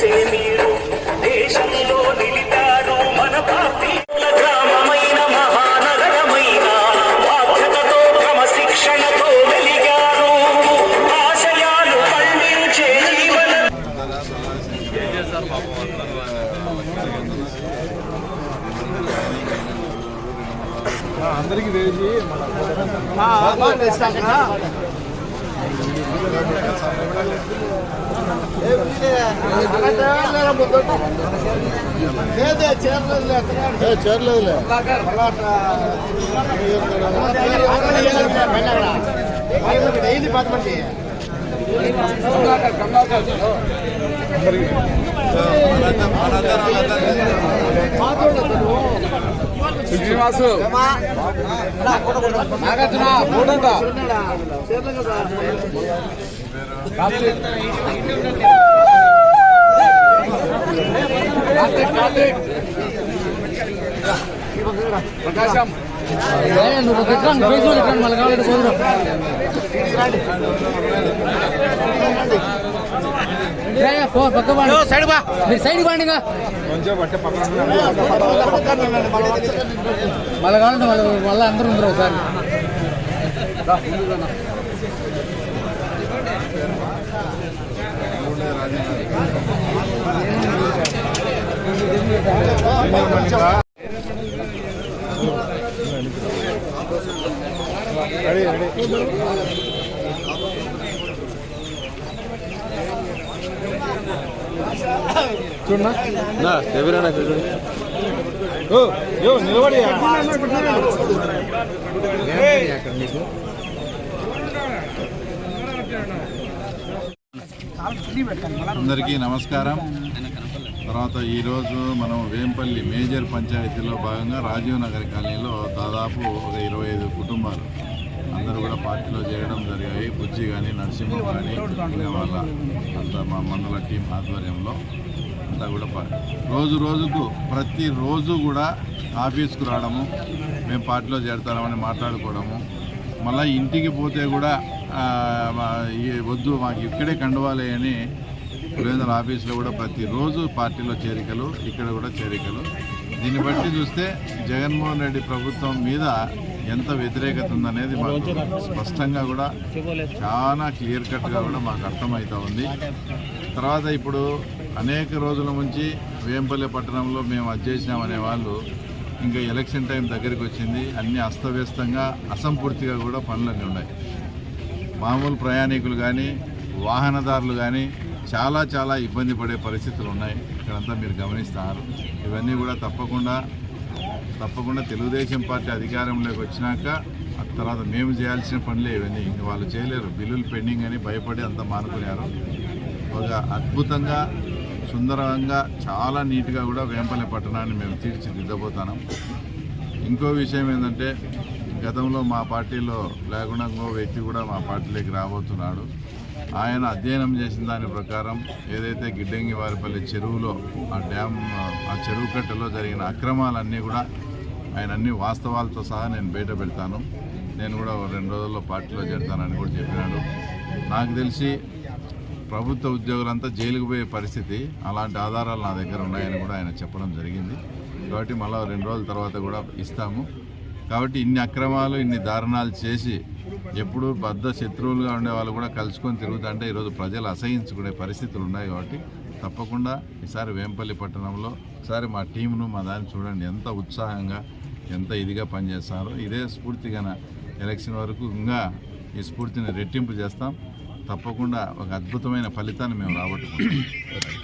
చేసే మీరు దేశంలో నిలిపారు మన పార్టీ గ్రామమైన మహానగరమైన బాధ్యతతో క్రమశిక్షణతో వెలిగారు ఆశయాలు పండించే జీవన అందరికి తెలిసి చేరలేదులే డైలీ పది మంది శ్రీనివాసు. నాగార్జున ఫోటో ప్రకాశం. నువ్వు ఎక్కడ మళ్ళీ కావాలంటే పోదురు. పో పక్క సైడ్ బా మీరు సైడ్ బాండి ఇంకా కొంచెం బట్టే పక్కన మళ్ళీ కావాలంటే మళ్ళీ మళ్ళీ అందరూ ఉండరు ఒకసారి రెడీ రెడీ చూడనా? నా ఎవరైనా ఓ యో నిలబడి అందరికీ నమస్కారం. తర్వాత ఈరోజు మనం వేంపల్లి మేజర్ పంచాయతీలో భాగంగా రాజీవ్ నగర్ కాలనీలో దాదాపు ఒక ఇరవై ఐదు కుటుంబాలు. అందరూ కూడా పార్టీలో చేరడం జరిగాయి. బుజ్జి కానీ నరసింహ కానీ ఇంకా వాళ్ళ అంత మా మండల టీం ఆధ్వర్యంలో అంతా కూడా రోజు రోజుకు ప్రతిరోజు కూడా ఆఫీస్కు రావడము మేము పార్టీలో చేరుతామని మాట్లాడుకోవడము మళ్ళీ ఇంటికి పోతే కూడా మా- ఈ వద్దు మాకు ఇక్కడే కండువాలి అని పులివెందుల ఆఫీస్లో కూడా ప్రతిరోజు పార్టీలో చేరికలు ఇక్కడ కూడా చేరికలు. దీన్ని బట్టి చూస్తే జగన్మోహన్ రెడ్డి ప్రభుత్వం మీద ఎంత వ్యతిరేకత ఉందనేది మాకు స్పష్టంగా కూడా చాలా క్లియర్ కట్గా కూడా మాకు అర్థమవుతూ ఉంది. తర్వాత ఇప్పుడు అనేక రోజుల నుంచి వేంపల్లి పట్టణంలో మేము అది చేసినామనే వాళ్ళు ఇంకా ఎలక్షన్ టైం దగ్గరికి వచ్చింది. అన్ని అస్తవ్యస్తంగా అసంపూర్తిగా కూడా పనులన్నీ ఉన్నాయి. మామూలు ప్రయాణికులు కానీ వాహనదారులు కానీ చాలా చాలా ఇబ్బంది పడే పరిస్థితులు ఉన్నాయి. ఇక్కడంతా మీరు గమనిస్తున్నారు ఇవన్నీ కూడా తప్పకుండా తప్పకుండా తెలుగుదేశం పార్టీ అధికారంలోకి వచ్చినాక ఆ తర్వాత మేము చేయాల్సిన పనులే ఇవన్నీ. ఇంక వాళ్ళు చేయలేరు. బిల్లులు పెండింగ్ అని భయపడి అంత మానుకున్నారు. ఒక అద్భుతంగా సుందరంగా చాలా నీట్గా కూడా వేంపల్లి పట్టణాన్ని మేము తీర్చిదిద్దబోతున్నాం. ఇంకో విషయం ఏంటంటే గతంలో మా పార్టీలో లేకుండా ఇంకో వ్యక్తి కూడా మా పార్టీలోకి రాబోతున్నాడు. ఆయన అధ్యయనం చేసిన దాని ప్రకారం ఏదైతే గిడ్డంగి వారిపల్లి చెరువులో ఆ డ్యామ్ ఆ చెరువు కట్టలో జరిగిన అక్రమాలన్నీ కూడా ఆయన అన్ని వాస్తవాలతో సహా నేను బయట పెడతాను. నేను కూడా రెండు రోజుల్లో పార్టీలో చేరుతానని కూడా చెప్పినాడు. నాకు తెలిసి ప్రభుత్వ ఉద్యోగులంతా జైలుకు పోయే పరిస్థితి అలాంటి ఆధారాలు నా దగ్గర ఉన్నాయని కూడా ఆయన చెప్పడం జరిగింది. కాబట్టి మళ్ళీ రెండు రోజుల తర్వాత కూడా ఇస్తాము. కాబట్టి ఇన్ని అక్రమాలు ఇన్ని దారుణాలు చేసి ఎప్పుడు బద్ద శత్రువులుగా ఉండే వాళ్ళు కూడా కలుసుకొని తిరుగుతుంటే ఈరోజు ప్రజలు అసహించుకునే పరిస్థితులు ఉన్నాయి కాబట్టి తప్పకుండా ఈసారి వేంపల్లి పట్టణంలో ఒకసారి మా టీంను మా దాన్ని చూడండి. ఎంత ఉత్సాహంగా ఎంత ఇదిగా పనిచేస్తారో. ఇదే స్ఫూర్తిగా ఎలక్షన్ వరకు ఇంకా ఈ స్ఫూర్తిని రెట్టింపు చేస్తాం. తప్పకుండా ఒక అద్భుతమైన ఫలితాన్ని మేము రాబట్టుకుంటాం.